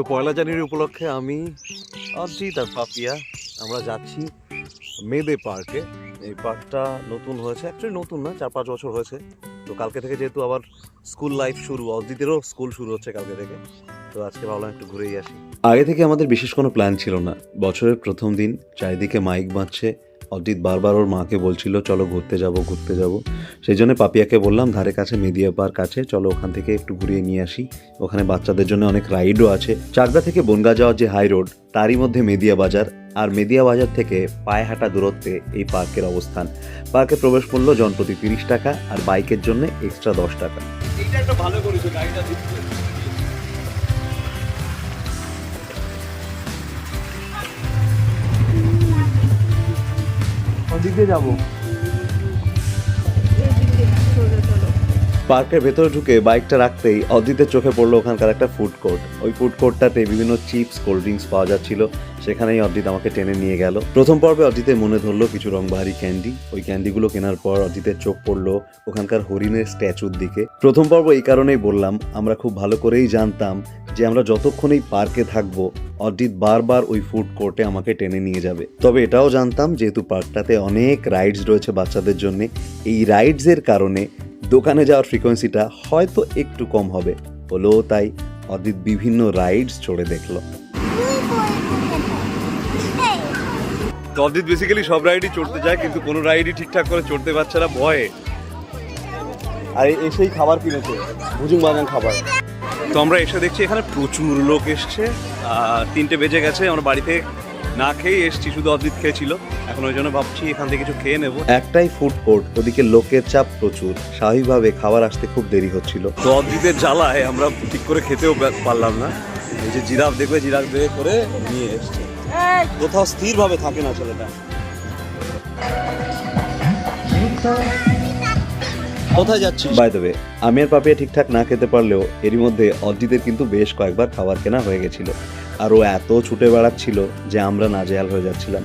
তো পয়লা জানুয়ারি উপলক্ষে আমি অজিত আর পাপিয়া আমরা যাচ্ছি মেদে পার্কে। এই পার্কটা নতুন হয়েছে অ্যাকচুয়ালি নতুন না, চার পাঁচ বছর হয়েছে। তো কালকে থেকে যেহেতু আবার স্কুল লাইফ শুরু অজিতেরও স্কুল শুরু হচ্ছে কালকে থেকে। তো আজকে ভাবলাম একটু ঘুরেই আসি। আগে থেকে আমাদের বিশেষ কোনো প্ল্যান ছিল না। বছরের প্রথম দিন, চারিদিকে মাইক বাজছে অজিত বারবার ওর মাকে বলছিল, চলো ঘুরতে যাব ঘুরতে যাব। সেই জন্য পাপিয়াকে বললাম, ধারে কাছে মেদিয়া পার্ক আছে, চলো ওখান থেকে একটু ঘুরিয়ে নিয়ে আসি। ওখানে বাচ্চাদের জন্য অনেক রাইডও আছে। চাকদা থেকে বনগা যাওয়ার যে হাই রোড তারই মধ্যে মেদিয়া বাজার। আর মেদিয়া বাজার থেকে পায়ে হাঁটা দূরত্বে এই পার্কের অবস্থান। পার্কে প্রবেশ মূল্য জনপ্রতি তিরিশ টাকা, আর বাইকের জন্য এক্সট্রা দশ টাকা। ভালো গাড়িটা যাব। পার্কের ভেতরে ঢুকে বাইকটা রাখতেই অদিতের চোখে পড়ল ওখানকার একটা ফুড কোর্ট ওই ফুড কোর্টটাতে বিভিন্ন চিপস কোল্ড ড্রিঙ্কস পাওয়া যাচ্ছিল। সেখানেই অজিত আমাকে টেনে নিয়ে গেল। প্রথম পর্বে অজিতের মনে ধরলো কিছু রংবাহারি ক্যান্ডি ওই ক্যান্ডিগুলো কেনার পর অজিতের চোখ পড়ল ওখানকার হরিণের স্ট্যাচুর দিকে। প্রথম পর্ব এই কারণেই বললাম, আমরা খুব ভালো করেই জানতাম যে আমরা যতক্ষণ এই পার্কে থাকব অজিত বারবার ওই ফুড কোর্টে আমাকে টেনে নিয়ে যাবে। তবে এটাও জানতাম যেহেতু পার্কটাতে অনেক রাইডস রয়েছে বাচ্চাদের জন্য এই রাইডসের কারণে দোকানে যাওয়ার ফ্রিকোয়েন্সিটা হয়তো একটু কম হবে। হলেও তাই অদিত বিভিন্ন রাইডস চড়ে দেখল। তো অদিত বেসিক্যালি সব রাইডই চড়তে যায় কিন্তু কোনো রাইডই ঠিকঠাক করে চড়তে পারছে না ভয়ে। আর এসেই খাবার কিনেছে ভুজুং বাগান খাবার। তো আমরা এসে দেখছি এখানে প্রচুর লোক এসছে। তিনটে বেজে গেছে আমরা বাড়িতে না খেয়ে এসছি শুধু অদ্ভিত খেয়েছিল। এখন ওই জন্য ভাবছি এখান থেকে কিছু খেয়ে নেব। একটাই ফুড কোর্ট ওদিকে লোকের চাপ প্রচুর। স্বাভাবিকভাবে খাবার আসতে খুব দেরি হচ্ছিল। তো অদ্ভিতের জ্বালায় আমরা ঠিক করে খেতেও পারলাম না। এই যে জিরাফ দেখবে জিরাফ দেখে করে নিয়ে এসছে। কোথাও স্থিরভাবে থাকে না ছেলেটা। কোথায় যাচ্ছিস? বাই দেবে আমি আর পাপিয়া ঠিকঠাক না খেতে পারলেও এরই মধ্যে অজিতের কিন্তু বেশ কয়েকবার খাবার কেনা হয়ে গেছিল। আর ও এত ছুটে বেড়াচ্ছিল যে আমরা নাজেহাল হয়ে যাচ্ছিলাম।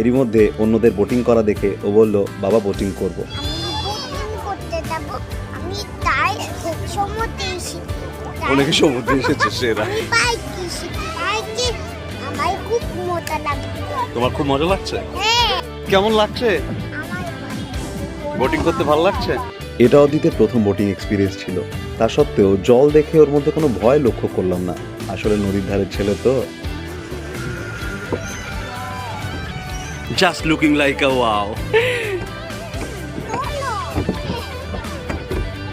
এরই মধ্যে অন্যদের বোটিং করা দেখে ও বলল বাবা বোটিং করব। আমি করতে যাব আমি তাই সমুদ্রে শিখি অনেকে সমুদ্রে এসেছে সেরা। তোমার খুব মজা লাগছে? হ্যাঁ। কেমন লাগছে? বোটিং করতে ভালো লাগছে? এটা অদিতের প্রথম বোটিং এক্সপিরিয়েন্স ছিল। তা সত্ত্বেও জল দেখে ওর মধ্যে কোনো ভয় লক্ষ্য করলাম না। আসলে নদীর ধারের ছেলে তো। Just looking like a wow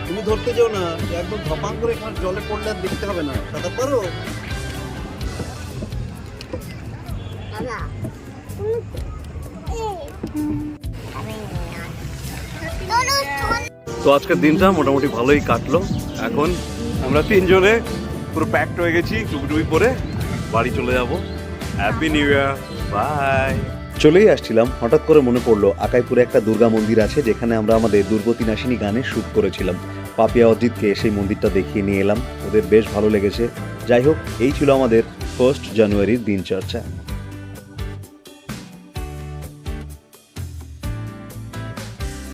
তুমি ধরতে যাও না একদম ধপাং করে এখানে জলে পড়লে আর দেখতে হবে না। সাঁতার পারো? বাবা তো আজকের দিনটা মোটামুটি ভালোই কাটলো। এখন আমরা তিনজনে পুরো প্যাকড হয়ে গেছি টুপি পরে বাড়ি চলে যাব। হ্যাপি নিউ ইয়ার বাই চলেই আসছিলাম, হঠাৎ করে মনে পড়ল, আকাইপুরে একটা দুর্গা মন্দির আছে, যেখানে আমরা আমাদের দুর্গতি নাশিনী গানের শ্যুট করেছিলাম। পাপিয়া অজিতকে সেই মন্দিরটা দেখিয়ে নিয়ে এলাম, ওদের বেশ ভালো লেগেছে। যাই হোক, এই ছিল আমাদের ফার্স্ট জানুয়ারির দিনচর্চা।